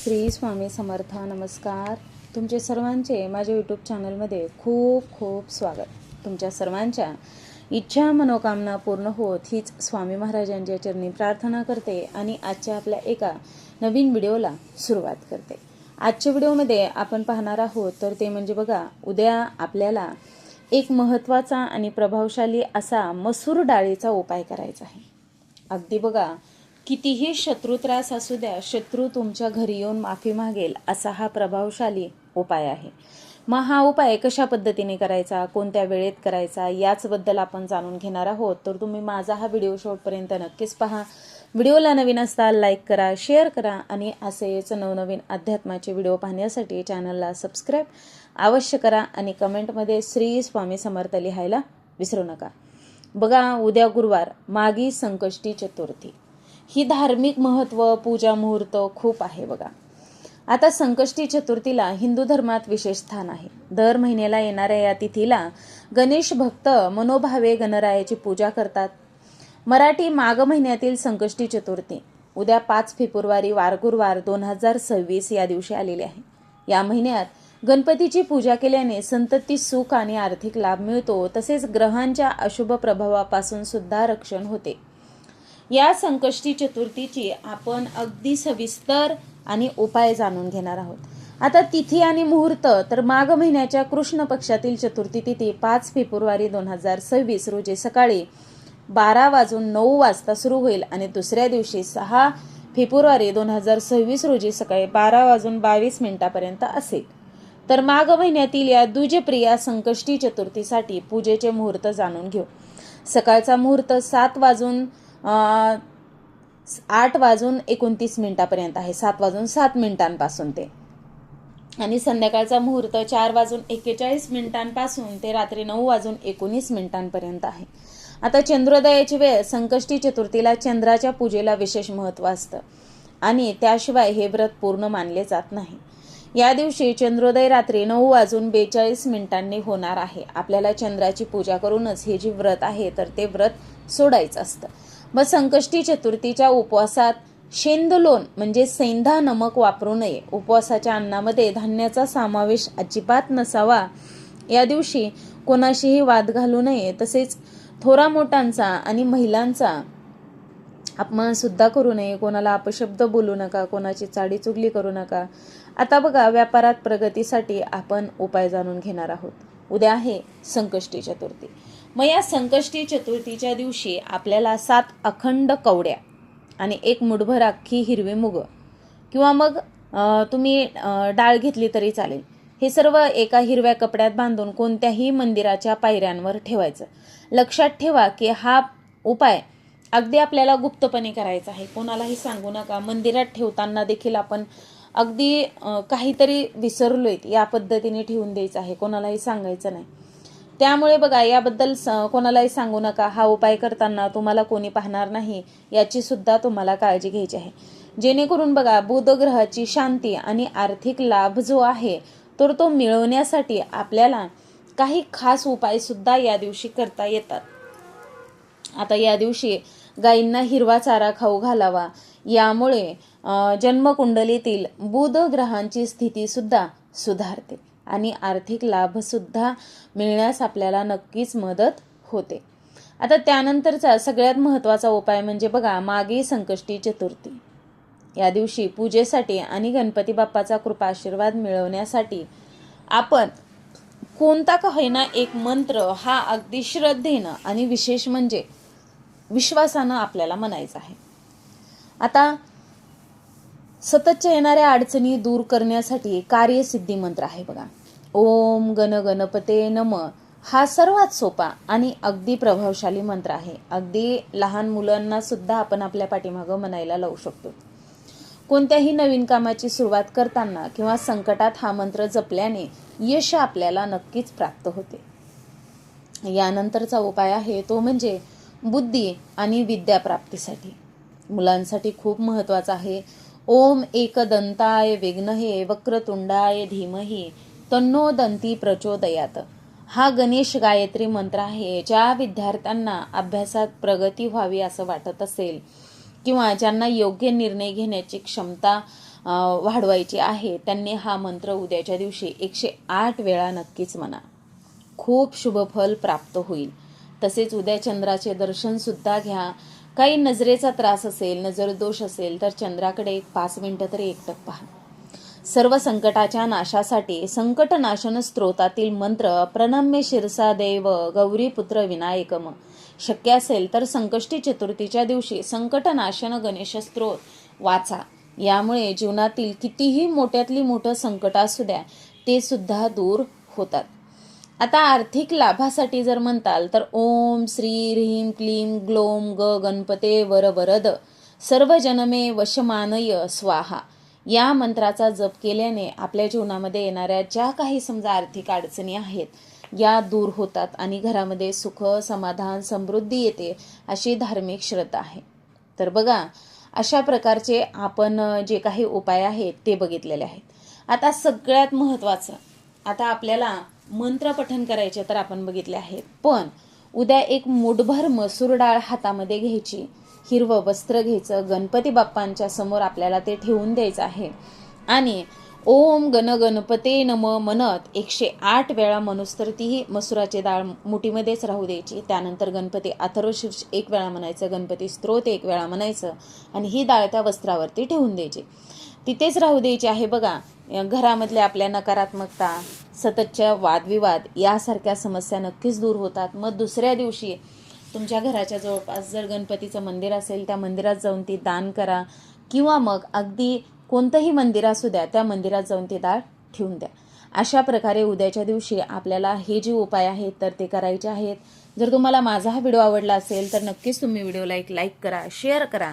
श्री स्वामी समर्थ नमस्कार. तुमचे सर्वांचे माझ्या यूट्यूब चॅनलमध्ये खूप खूप स्वागत. तुमच्या सर्वांच्या इच्छा मनोकामना पूर्ण होत हीच स्वामी महाराजांच्या चरणी प्रार्थना करते आणि आजच्या आपल्या एका नवीन व्हिडिओला सुरुवात करते. आजच्या व्हिडिओमध्ये आपण पाहणार आहोत तर ते म्हणजे बघा उद्या आपल्याला एक महत्त्वाचा आणि प्रभावशाली असा मसूर डाळीचा उपाय करायचा आहे. अगदी बघा कितीही शत्रू त्रास असू द्या शत्रू तुमच्या घरी येऊन माफी मागेल असा हा प्रभावशाली उपाय आहे. मग हा उपाय कशा पद्धतीने करायचा कोणत्या वेळेत करायचा याचबद्दल आपण जाणून घेणार आहोत. तर तुम्ही माझा हा व्हिडिओ शेवटपर्यंत नक्कीच पहा. व्हिडिओला नवीन असता लाईक करा शेअर करा आणि असेच नवनवीन अध्यात्माचे व्हिडिओ पाहण्यासाठी चॅनलला सबस्क्राईब अवश्य करा आणि कमेंटमध्ये श्री स्वामी समर्थ लिहायला विसरू नका. बघा उद्या गुरुवार मागी संकष्टी चतुर्थी. ही धार्मिक महत्त्व पूजा मुहूर्त खूप आहे बघा. आता संकष्टी चतुर्थीला हिंदू धर्मात विशेष स्थान आहे. दर महिन्याला येणाऱ्या या तिथीला गणेश भक्त मनोभावे गणरायाची पूजा करतात. मराठी माघ महिन्यातील संकष्टी चतुर्थी उद्या पाच फेब्रुवारी वारगुरुवार दोन हजार सव्वीस या दिवशी आलेले आहे. या महिन्यात गणपतीची पूजा केल्याने संतती सुख आणि आर्थिक लाभ मिळतो तसेच ग्रहांच्या अशुभ प्रभावापासून सुद्धा रक्षण होते. या संकष्टी चतुर्थीची आपण अगदी सविस्तर आणि उपाय जाणून घेणार आहोत. आता तिथी आणि मुहूर्त तर माघ महिन्याच्या कृष्ण पक्षातील चतुर्थी तिथी पाच फेब्रुवारी दोन हजार सव्वीस रोजी सकाळी बारा वाजून नऊ वाजता सुरू होईल आणि दुसऱ्या दिवशी सहा फेब्रुवारी दोन हजार सव्वीस रोजी सकाळी बारा वाजून बावीस मिनिटापर्यंत असेल. तर माघ महिन्यातील या द्विजप्रिया संकष्टी चतुर्थीसाठी पूजेचे मुहूर्त जाणून घेऊ. सकाळचा मुहूर्त सात वाजून आठ वाजून एकोणतीस मिनिटापर्यंत आहे. सात वाजून सात मिनिटांपासून ते. आणि संध्याकाळचा मुहूर्त चार वाजून एक्केचाळीस मिनिटांपासून ते रात्री नऊ वाजून एकोणीस मिनिटांपर्यंत आहे. आता चंद्रोदयाची वेळ संकष्टी चतुर्थीला चंद्राच्या पूजेला विशेष महत्त्व असतं. आणि त्याशिवाय हे व्रत पूर्ण मानले जात नाही. या दिवशी चंद्रोदय रात्री नऊ वाजून बेचाळीस मिनिटांनी होणार आहे. आपल्याला चंद्राची पूजा करूनच हे जे व्रत आहे तर ते व्रत सोडायचं असतं. मग संकष्टी चतुर्थीच्या उपवासात शेंदलोन म्हणजे सेंधा नमक वापरू नये. उपवासाच्या अन्नामध्ये धान्याचा समावेश अजिबात नसावा. या दिवशी कोणाशीही वाद घालू नये तसेच थोरा मोठ्यांचा आणि महिलांचा अपमान सुद्धा करू नये. कोणाला अपशब्द बोलू नका कोणाची चाडी चुगली करू नका. आता बघा व्यापारात प्रगतीसाठी आपण उपाय जाणून घेणार आहोत. उद्या आहे संकष्टी चतुर्थी. मग या संकष्टी चतुर्थीच्या दिवशी आपल्याला सात अखंड कवड्या आणि एक मुठभर अख्खी हिरवी मुग किंवा मग तुम्ही डाळ घेतली तरी चालेल. हे सर्व एका हिरव्या कपड्यात बांधून कोणत्याही मंदिराच्या पायऱ्यांवर ठेवायचं. लक्षात ठेवा की हा उपाय अगदी आपल्याला गुप्तपणे करायचा आहे. कोणालाही सांगू नका. मंदिरात ठेवताना देखील आपण अगदी काहीतरी काहीतरी विसरलोय या पद्धतीने ठेवून द्यायचं आहे. कोणालाही सांगायचं नाही. त्यामुळे बघा याबद्दल स कोणालाही सांगू नका. हा उपाय करताना तुम्हाला कोणी पाहणार नाही याची सुद्धा तुम्हाला काळजी घ्यायची आहे. जेणेकरून बघा बुध ग्रहाची शांती आणि आर्थिक लाभ जो आहे तर तो मिळवण्यासाठी आपल्याला काही खास उपाय सुद्धा या दिवशी करता येतात. आता या दिवशी गायींना हिरवा चारा खाऊ घालावा. यामुळे जन्मकुंडलीतील बुध ग्रहांची स्थिती सुद्धा सुधारते. आणि आर्थिक लाभसुद्धा मिळण्यास आपल्याला नक्कीच मदत होते. आता त्यानंतरचा सगळ्यात महत्त्वाचा उपाय म्हणजे बघा मागे संकष्टी चतुर्थी. या दिवशी पूजेसाठी आणि गणपती बाप्पाचा कृपा आशीर्वाद मिळवण्यासाठी आपण कोणता का होईना एक मंत्र हा अगदी श्रद्धेनं आणि विशेष म्हणजे विश्वासानं आपल्याला म्हणायचा आहे. आता सततच्या येणाऱ्या अडचणी दूर करण्यासाठी कार्यसिद्धी मंत्र आहे बघा. ओम गण गणपते नम. हा सर्वात सोपा आणि अगदी प्रभावशाली मंत्र आहे. अगदी लहान मुलांना सुद्धा आपण आपल्या पाठीमागं म्हणायला लावू शकतो. कोणत्याही नवीन कामाची सुरुवात करताना किंवा संकटात हा मंत्र जपल्याने यश आपल्याला नक्कीच प्राप्त होते. यानंतरचा उपाय आहे तो म्हणजे बुद्धी आणि विद्या प्राप्तीसाठी मुलांसाठी खूप महत्त्वाचा आहे ओम एकदंताय विघ्नहे वक्रतुंडाय धीमहि तन्नो दंती प्रचोदयात. हा गणेश गायत्री मंत्र आहे ज्या विद्यार्थ्यांना अभ्यासात प्रगती व्हावी असं वाटत असेल किंवा ज्यांना योग्य निर्णय घेण्याची क्षमता वाढवायची आहे त्यांनी हा मंत्र उद्याच्या दिवशी एकशे आठ वेळा नक्कीच म्हणा. खूप शुभफल प्राप्त होईल. तसेच उद्या चंद्राचे दर्शनसुद्धा घ्या. काही नजरेचा त्रास असेल नजर दोष असेल तर चंद्राकडे एक पाच मिनटं तरी एकटक पहा सर्व संकटाच्या नाशासाठी संकटनाशन स्त्रोतातील मंत्र प्रणम्य शिरसा देव गौरीपुत्र विनायकम. शक्य असेल तर संकष्टी चतुर्थीच्या दिवशी संकटनाशन गणेश स्त्रोत वाचा. यामुळे जीवनातील कितीही मोठ्यातली मोठं संकट असू द्या ते सुद्धा दूर होतात. आता आर्थिक लाभासाठी जर म्हणताल तर ओम श्री ह्रीम क्लीं ग्लोम ग गणपते वर वरद सर्व जनमे वशमानय स्वाहा. या मंत्राचा जप केल्याने आपल्या जीवनामध्ये येणाऱ्या ज्या काही समजा आर्थिक अडचणी आहेत या दूर होतात आणि घरामध्ये सुख समाधान समृद्धी येते अशी धार्मिक श्रद्धा आहे. तर बघा अशा प्रकारचे आपण जे काही उपाय आहेत ते बघितलेले आहेत. आता सगळ्यात महत्त्वाचं आता आपल्याला मंत्र पठन करायचे तर आपण बघितले आहे पण उद्या एक मुठभर मसूर डाळ हातामध्ये घ्यायची. हिरवं वस्त्र घ्यायचं. गणपती बाप्पांच्या समोर आपल्याला ते ठेवून द्यायचं आहे. आणि ओम गण गणपते नम म्हणत एकशे आठ वेळा म्हणूस तर तीही मसुराची डाळ मुठीमध्येच राहू द्यायची. त्यानंतर गणपती अथर्वशीर्ष एक वेळा म्हणायचं. गणपती स्त्रोत एक वेळा म्हणायचं. आणि ही डाळ त्या वस्त्रावरती ठेवून द्यायची. तिथेच राहू द्यायची आहे बघा. घरामधल्या आपल्या नकारात्मकता सततच्या वादविवाद यासारख्या समस्या नक्कीच दूर होतात. मग दुसऱ्या दिवशी तुमच्या घराच्या जवळपास जर गणपतीचं मंदिर असेल त्या मंदिरात जाऊन ती दान करा किंवा मग अगदी कोणतंही मंदिर असू द्या त्या मंदिरात जाऊन ती दाळ ठेवून द्या. अशा प्रकारे उद्याच्या दिवशी आपल्याला हे जे उपाय आहेत तर ते करायचे आहेत. जर तुम्हाला माझा हा व्हिडिओ आवडला असेल तर नक्कीच तुम्ही व्हिडिओला एक लाईक करा शेअर करा.